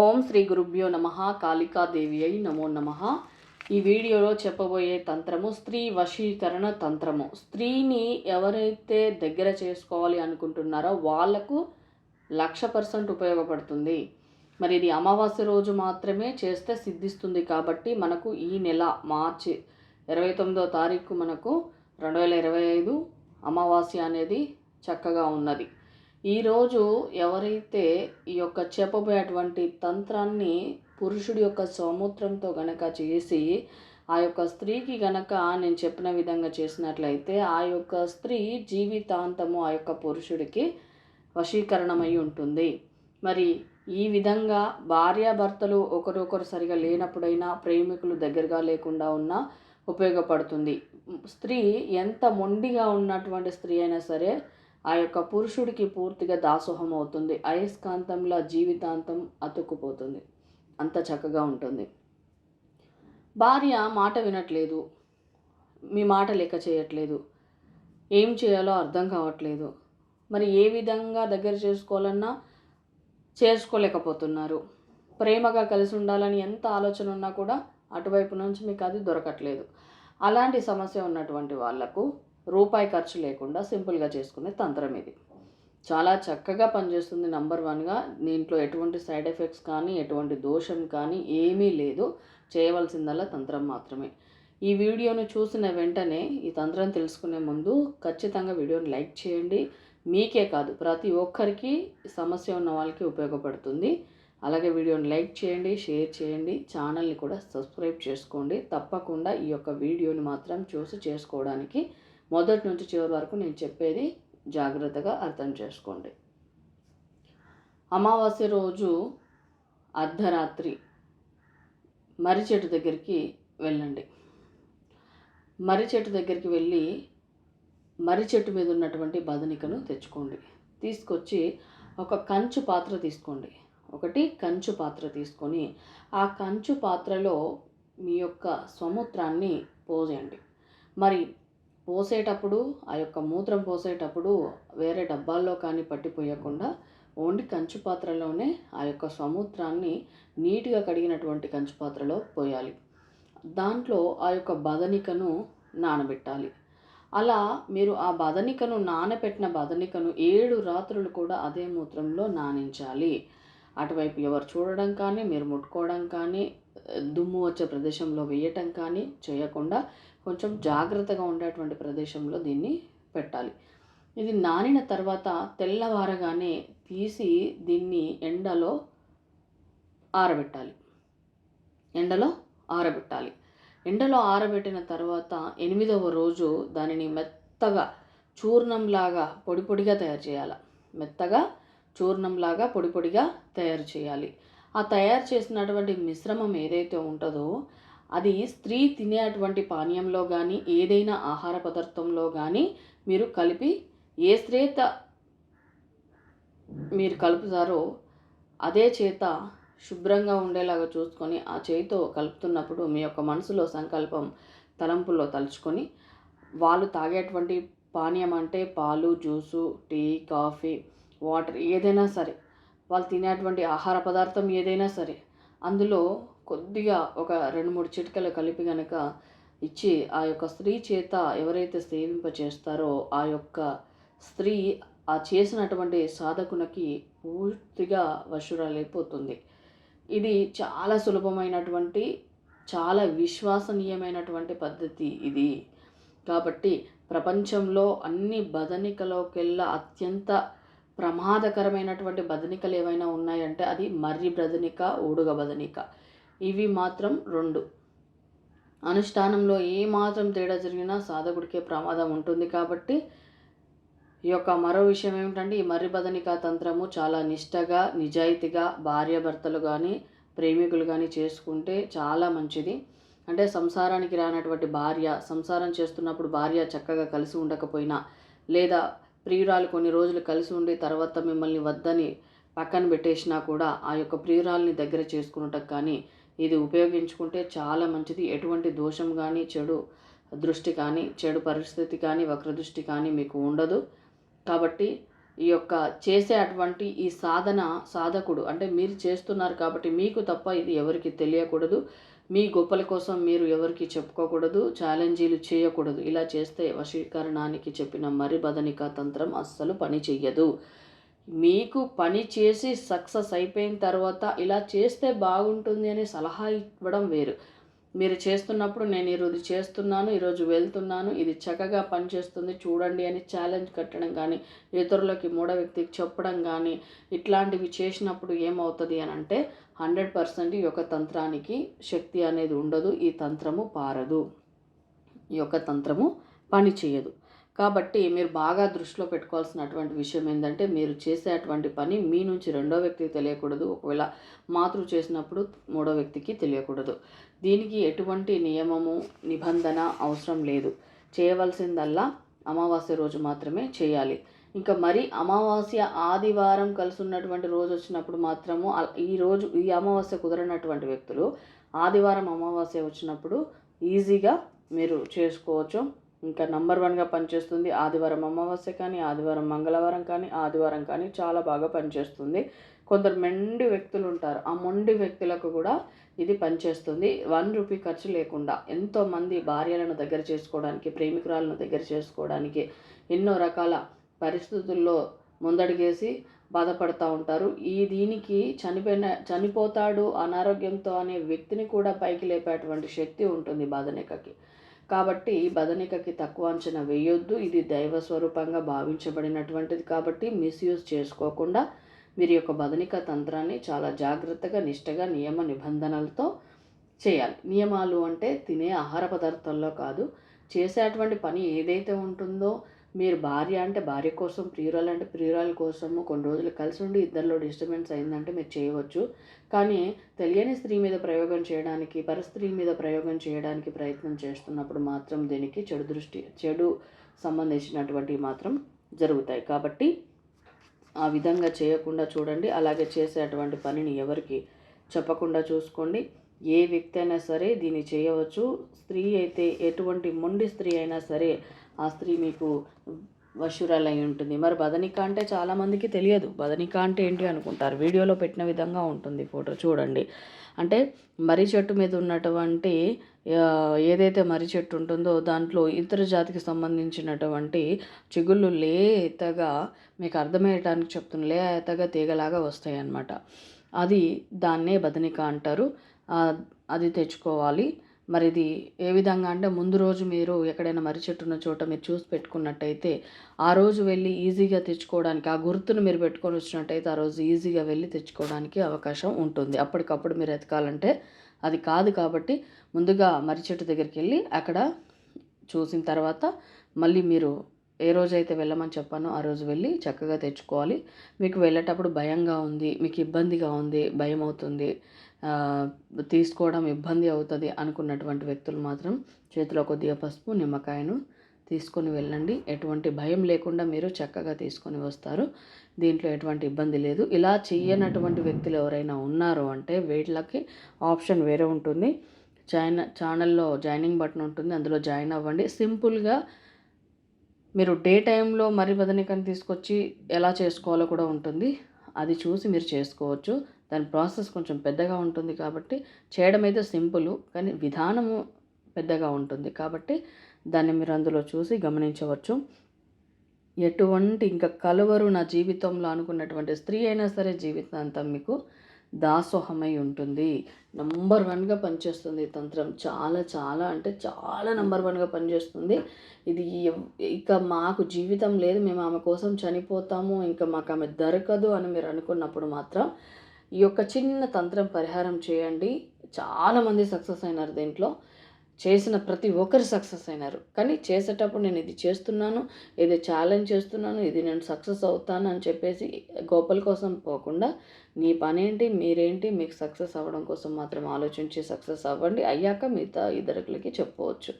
ఓం శ్రీ గురుభ్యో నమ కాళికాదేవి అయి నమో నమ. ఈ వీడియోలో చెప్పబోయే తంత్రము స్త్రీ వశీకరణ తంత్రము. స్త్రీని ఎవరైతే దగ్గర చేసుకోవాలి అనుకుంటున్నారో వాళ్ళకు లక్ష పర్సెంట్ ఉపయోగపడుతుంది. మరి ఇది అమావాస్య రోజు మాత్రమే చేస్తే సిద్ధిస్తుంది కాబట్టి మనకు ఈ నెల మార్చి ఇరవై తొమ్మిదో తారీఖు మనకు రెండు వేల ఇరవై ఐదు అమావాస్య అనేది చక్కగా ఉన్నది. ఈరోజు ఎవరైతే ఈ యొక్క చెప్పబోయేటువంటి తంత్రాన్ని పురుషుడి యొక్క సముద్రంతో గనక చేసి ఆ యొక్క స్త్రీకి గనక నేను చెప్పిన విధంగా చేసినట్లయితే ఆ యొక్క స్త్రీ జీవితాంతము ఆ యొక్క పురుషుడికి వశీకరణమై ఉంటుంది. మరి ఈ విధంగా భార్యాభర్తలు ఒకరొకరు సరిగా లేనప్పుడైనా ప్రేమికులు దగ్గరగా లేకుండా ఉన్నా ఉపయోగపడుతుంది. స్త్రీ ఎంత మొండిగా ఉన్నటువంటి స్త్రీ అయినా సరే ఆ యొక్క పురుషుడికి పూర్తిగా దాసోహం అవుతుంది అయస్కాంతంలా జీవితాంతం అతుక్కుపోతుంది. అంత చక్కగా ఉంటుంది. భార్య మాట వినట్లేదు. మీ మాట లెక్క చేయట్లేదు. ఏం చేయాలో అర్థం కావట్లేదు. మరి ఏ విధంగా దగ్గర చేసుకోవాలన్నా చేసుకోలేకపోతున్నారు. ప్రేమగా కలిసి ఉండాలని ఎంత ఆలోచన ఉన్నా కూడా అటువైపు నుంచి మీకు అది దొరకట్లేదు. అలాంటి సమస్య ఉన్నటువంటి వాళ్ళకు రూపాయి ఖర్చు లేకుండా సింపుల్గా చేసుకునే తంత్రం ఇది. చాలా చక్కగా పనిచేస్తుంది నంబర్ వన్గా. దీంట్లో ఎటువంటి సైడ్ ఎఫెక్ట్స్ కానీ ఎటువంటి దోషం కానీ ఏమీ లేదు. చేయవలసిందల్లా తంత్రం మాత్రమే. ఈ వీడియోను చూసిన వెంటనే ఈ తంత్రం తెలుసుకునే ముందు ఖచ్చితంగా వీడియోని లైక్ చేయండి. మీకే కాదు ప్రతి ఒక్కరికి సమస్య ఉన్న వాళ్ళకి ఉపయోగపడుతుంది. అలాగే వీడియోని లైక్ చేయండి షేర్ చేయండి ఛానల్ని కూడా సబ్స్క్రైబ్ చేసుకోండి. తప్పకుండా ఈ యొక్క వీడియోని మాత్రం చూసి చేసుకోవడానికి మొదటి నుంచి చివరి వరకు నేను చెప్పేది జాగ్రత్తగా అర్థం చేసుకోండి. అమావాస్య రోజు అర్ధరాత్రి మర్రి చెట్టు దగ్గరికి వెళ్ళండి. మర్రి చెట్టు దగ్గరికి వెళ్ళి మర్రి చెట్టు మీద ఉన్నటువంటి బదనికను తెచ్చుకోండి. తీసుకొచ్చి ఒక కంచు పాత్ర తీసుకోండి. ఒకటి కంచు పాత్ర తీసుకొని ఆ కంచు పాత్రలో మీ యొక్క సముద్రాన్ని పోసేయండి. మరి పోసేటప్పుడు ఆ యొక్క మూత్రం పోసేటప్పుడు వేరే డబ్బాల్లో కానీ పట్టిపోయకుండా ఓన్లీ కంచు పాత్రలోనే ఆ యొక్క స్వమూత్రాన్ని నీట్గా కడిగినటువంటి కంచు పాత్రలో పోయాలి. దాంట్లో ఆ యొక్క బదనికను నానబెట్టాలి. అలా మీరు ఆ బదనికను నానబెట్టిన బదనికను ఏడు రాత్రులు కూడా అదే మూత్రంలో నానించాలి. అటువైపు ఎవరు చూడడం కానీ మీరు ముట్టుకోవడం కానీ దుమ్ము వచ్చే ప్రదేశంలో వేయటం కానీ చేయకుండా కొంచెం జాగ్రత్తగా ఉండేటువంటి ప్రదేశంలో దీన్ని పెట్టాలి. ఇది నానిన తర్వాత తెల్లవారగానే తీసి దీన్ని ఎండలో ఆరబెట్టాలి. ఎండలో ఆరబెట్టాలి. ఎండలో ఆరబెట్టిన తర్వాత ఎనిమిదవ రోజు దానిని మెత్తగా చూర్ణంలాగా పొడి పొడిగా తయారు చేయాలి. మెత్తగా చూర్ణంలాగా పొడి పొడిగా తయారు చేయాలి. ఆ తయారు చేసినటువంటి మిశ్రమం ఏదైతే ఉంటుందో అది స్త్రీ తినే అటువంటి పానీయంలో కానీ ఏదైనా ఆహార పదార్థంలో కానీ మీరు కలిపి ఏ స్త్రీత మీరు కలుపుతారో అదే చేత శుభ్రంగా ఉండేలాగా చూసుకొని ఆ చేయితో కలుపుతున్నప్పుడు మీ యొక్క మనసులో సంకల్పం తలంపుల్లో తలుచుకొని వాళ్ళు తాగేటువంటి పానీయం అంటే పాలు జ్యూసు టీ కాఫీ వాటర్ ఏదైనా సరే వాళ్ళు తినేటువంటి ఆహార పదార్థం ఏదైనా సరే అందులో కొద్దిగా ఒక రెండు మూడు చిటికలు కలిపి కనుక ఇచ్చి ఆ యొక్క స్త్రీ చేత ఎవరైతే సేవింప చేస్తారో ఆ యొక్క స్త్రీ ఆ చేసినటువంటి సాధకునికి పూర్తిగా వశురాలైపోతుంది. ఇది చాలా సులభమైనటువంటి చాలా విశ్వసనీయమైనటువంటి పద్ధతి ఇది. కాబట్టి ప్రపంచంలో అన్ని బదనికలోకెల్లా అత్యంత ప్రమాదకరమైనటువంటి బదనికలు ఏవైనా ఉన్నాయంటే అది మర్రి బదనిక ఊడుగ బదనిక. ఇవి మాత్రం రెండు. అనుష్ఠానంలో ఏమాత్రం తేడా జరిగినా సాధకుడికే ప్రమాదం ఉంటుంది కాబట్టి ఈ యొక్క మరో విషయం ఏమిటంటే ఈ మర్రిబదనిక తంత్రము చాలా నిష్టగా నిజాయితీగా భార్యాభర్తలు కానీ ప్రేమికులు కానీ చేసుకుంటే చాలా మంచిది. అంటే సంసారానికి రానటువంటి భార్య సంసారం చేస్తున్నప్పుడు భార్య చక్కగా కలిసి ఉండకపోయినా లేదా ప్రియురాలు కొన్ని రోజులు కలిసి ఉండి తర్వాత మిమ్మల్ని వద్దని పక్కన పెట్టేసినా కూడా ఆ యొక్క ప్రియురాలని దగ్గర చేసుకున్నటకు కానీ ఇది ఉపయోగించుకుంటే చాలా మంచిది. ఎటువంటి దోషం కానీ చెడు దృష్టి కానీ చెడు పరిస్థితి కానీ వక్రదృష్టి కానీ మీకు ఉండదు. కాబట్టి ఈ యొక్క చేసే అటువంటి ఈ సాధన సాధకుడు అంటే మీరు చేస్తున్నారు కాబట్టి మీకు తప్ప ఇది ఎవరికి తెలియకూడదు. మీ గొప్పల కోసం మీరు ఎవరికి చెప్పుకోకూడదు ఛాలెంజీలు చేయకూడదు. ఇలా చేస్తే వశీకరణానికి చెప్పిన మరి బదనిక తంత్రం అస్సలు పని చెయ్యదు. మీకు పని చేసి సక్సెస్ అయిపోయిన తర్వాత ఇలా చేస్తే బాగుంటుంది అని సలహా ఇవ్వడం వేరు. మీరు చేస్తున్నప్పుడు నేను ఈరోజు చేస్తున్నాను ఈరోజు వెళ్తున్నాను ఇది చక్కగా పనిచేస్తుంది చూడండి అని ఛాలెంజ్ కట్టడం కానీ ఇతరులకి మూడో వ్యక్తికి చెప్పడం కానీ ఇట్లాంటివి చేసినప్పుడు ఏమవుతుంది అని అంటే హండ్రెడ్ పర్సెంట్ ఈ యొక్క తంత్రానికి శక్తి అనేది ఉండదు ఈ తంత్రము పారదు. ఈ యొక్క తంత్రము పని చేయదు కాబట్టి మీరు బాగా దృష్టిలో పెట్టుకోవాల్సినటువంటి విషయం ఏంటంటే మీరు చేసేటువంటి పని మీ నుంచి రెండో వ్యక్తికి తెలియకూడదు. ఒకవేళ మాతృ చేసినప్పుడు మూడో వ్యక్తికి తెలియకూడదు. దీనికి ఎటువంటి నియమము నిబంధన అవసరం లేదు. చేయవలసిందల్లా అమావాస్య రోజు మాత్రమే చేయాలి. ఇంకా మరి అమావాస్య ఆదివారం కలిసి ఉన్నటువంటి రోజు వచ్చినప్పుడు మాత్రము ఈ రోజు ఈ అమావాస్య కుదరనటువంటి వ్యక్తులు ఆదివారం అమావాస్య వచ్చినప్పుడు ఈజీగా మీరు చేసుకోవచ్చు. ఇంకా నంబర్ వన్గా పనిచేస్తుంది. ఆదివారం అమావాస్య కానీ ఆదివారం మంగళవారం కానీ ఆదివారం కానీ చాలా బాగా పనిచేస్తుంది. కొందరు మెండి వ్యక్తులు ఉంటారు. ఆ మొండి వ్యక్తులకు కూడా ఇది పనిచేస్తుంది. వన్ రూపీ ఖర్చు లేకుండా ఎంతోమంది భార్యలను దగ్గర చేసుకోవడానికి ప్రేమికురాలను దగ్గర చేసుకోవడానికి ఎన్నో రకాల పరిస్థితుల్లో ముందడిగేసి బాధపడుతూ ఉంటారు. ఈ దీనికి చనిపోయిన చనిపోతాడు అనారోగ్యంతో అనే వ్యక్తిని కూడా పైకి లేపేటువంటి శక్తి ఉంటుంది బాధనేకకి. కాబట్టి బదనికకి తక్కువ అంచనా వేయొద్దు. ఇది దైవ స్వరూపంగా భావించబడినటువంటిది కాబట్టి మిస్యూజ్ చేసుకోకుండా మీరు యొక్క బదనిక తంత్రాన్ని చాలా జాగ్రత్తగా నిష్టగా నియమ నిబంధనలతో చేయాలి. నియమాలు అంటే తినే ఆహార పదార్థాల్లో కాదు చేసేటువంటి పని ఏదైతే ఉంటుందో మీరు భార్య అంటే భార్య కోసం ప్రియురాలు అంటే ప్రియురాల కోసము కొన్ని రోజులు కలిసి ఉండి ఇద్దరిలో డిస్టర్బెన్స్ అయిందంటే మీరు చేయవచ్చు. కానీ తెలియని స్త్రీ మీద ప్రయోగం చేయడానికి పరస్త్రీ మీద ప్రయోగం చేయడానికి ప్రయత్నం చేస్తున్నప్పుడు మాత్రం దీనికి చెడు దృష్టి చెడు సంబంధించినటువంటి మాత్రం జరుగుతాయి. కాబట్టి ఆ విధంగా చేయకుండా చూడండి. అలాగే చేసేటువంటి పనిని ఎవరికి చెప్పకుండా చూసుకోండి. ఏ వ్యక్తి అయినా సరే దీన్ని చేయవచ్చు. స్త్రీ అయితే ఎటువంటి మొండి స్త్రీ అయినా సరే ఆ స్త్రీ మీకు వశురాలై ఉంటుంది. మరి బదనిక అంటే చాలామందికి తెలియదు. బదనిక అంటే ఏంటి అనుకుంటారు? వీడియోలో పెట్టిన విధంగా ఉంటుంది ఫోటో. చూడండి. అంటే మర్రి చెట్టు మీద ఉన్నటువంటి ఏదైతే మర్రి చెట్టు ఉంటుందో దాంట్లో ఇతర జాతికి సంబంధించినటువంటి చిగుళ్ళు లేతగా మీకు అర్థమయ్యడానికి చెప్తున్న లేతగా తీగలాగా వస్తాయి అన్నమాట అది దాన్నే బదనిక అంటారు. అది తెచ్చుకోవాలి. మరి ఇది ఏ విధంగా అంటే ముందు రోజు మీరు ఎక్కడైనా మర్రి చెట్టు ఉన్న చోట మీరు చూసి పెట్టుకున్నట్టయితే ఆ రోజు వెళ్ళి ఈజీగా తెచ్చుకోవడానికి ఆ గుర్తును మీరు పెట్టుకొని వచ్చినట్టయితే ఆ రోజు ఈజీగా వెళ్ళి తెచ్చుకోవడానికి అవకాశం ఉంటుంది. అప్పటికప్పుడు మీరు ఎతకాలంటే అది కాదు కాబట్టి ముందుగా మర్రి చెట్టు దగ్గరికి వెళ్ళి అక్కడ చూసిన తర్వాత మళ్ళీ మీరు ఏ రోజైతే వెళ్ళమని చెప్పానో ఆ రోజు వెళ్ళి చక్కగా తెచ్చుకోవాలి. మీకు వెళ్ళేటప్పుడు భయంగా ఉంది మీకు ఇబ్బందిగా ఉంది భయం అవుతుంది తీసుకోవడం ఇబ్బంది అవుతుంది అనుకున్నటువంటి వ్యక్తులు మాత్రం చేతిలో కొద్దిగా పసుపు నిమ్మకాయను తీసుకొని వెళ్ళండి. ఎటువంటి భయం లేకుండా మీరు చక్కగా తీసుకొని వస్తారు. దీంట్లో ఎటువంటి ఇబ్బంది లేదు. ఇలా చేయనటువంటి వ్యక్తులు ఎవరైనా ఉన్నారు అంటే వీళ్ళకి ఆప్షన్ వేరే ఉంటుంది. జాయిన్ ఛానల్లో జాయినింగ్ బటన్ ఉంటుంది. అందులో జాయిన్ అవ్వండి. సింపుల్గా మీరు డే టైంలో మరి బదనికాన్ని తీసుకొచ్చి ఎలా చేసుకోవాలో కూడా ఉంటుంది. అది చూసి మీరు చేసుకోవచ్చు. దాని ప్రాసెస్ కొంచెం పెద్దగా ఉంటుంది కాబట్టి చేయడం అయితే సింపుల్ కానీ విధానము పెద్దగా ఉంటుంది కాబట్టి దాన్ని మీరు అందులో చూసి గమనించవచ్చు. ఎటువంటి ఇంకా కలువరు నా జీవితంలో అనుకున్నటువంటి స్త్రీ అయినా సరే జీవితాంతం మీకు దాసోహమై ఉంటుంది. నంబర్ వన్గా పనిచేస్తుంది తంత్రం. చాలా చాలా అంటే చాలా నంబర్ వన్గా పనిచేస్తుంది. ఇది ఇక మాకు జీవితం లేదు. మేము ఆమె కోసం చనిపోతాము. ఇంకా మాకు ఆమె దొరకదు అని మీరు అనుకున్నప్పుడు మాత్రం ఈ యొక్క చిన్న తంత్రం పరిహారం చేయండి. చాలామంది సక్సెస్ అయినారు దీంట్లో. చేసిన ప్రతి ఒక్కరు సక్సెస్ అయినారు. కానీ చేసేటప్పుడు నేను ఇది చేస్తున్నాను ఇది ఛాలెంజ్ చేస్తున్నాను ఇది నేను సక్సెస్ అవుతాను అని చెప్పేసి గోపల కోసం పోకుండా నీ పనేంటి మీరేంటి మీకు సక్సెస్ అవ్వడం కోసం మాత్రం ఆలోచించి సక్సెస్ అవ్వండి. అయ్యాక మిగతా ఇద్దరికి చెప్పుకోవచ్చు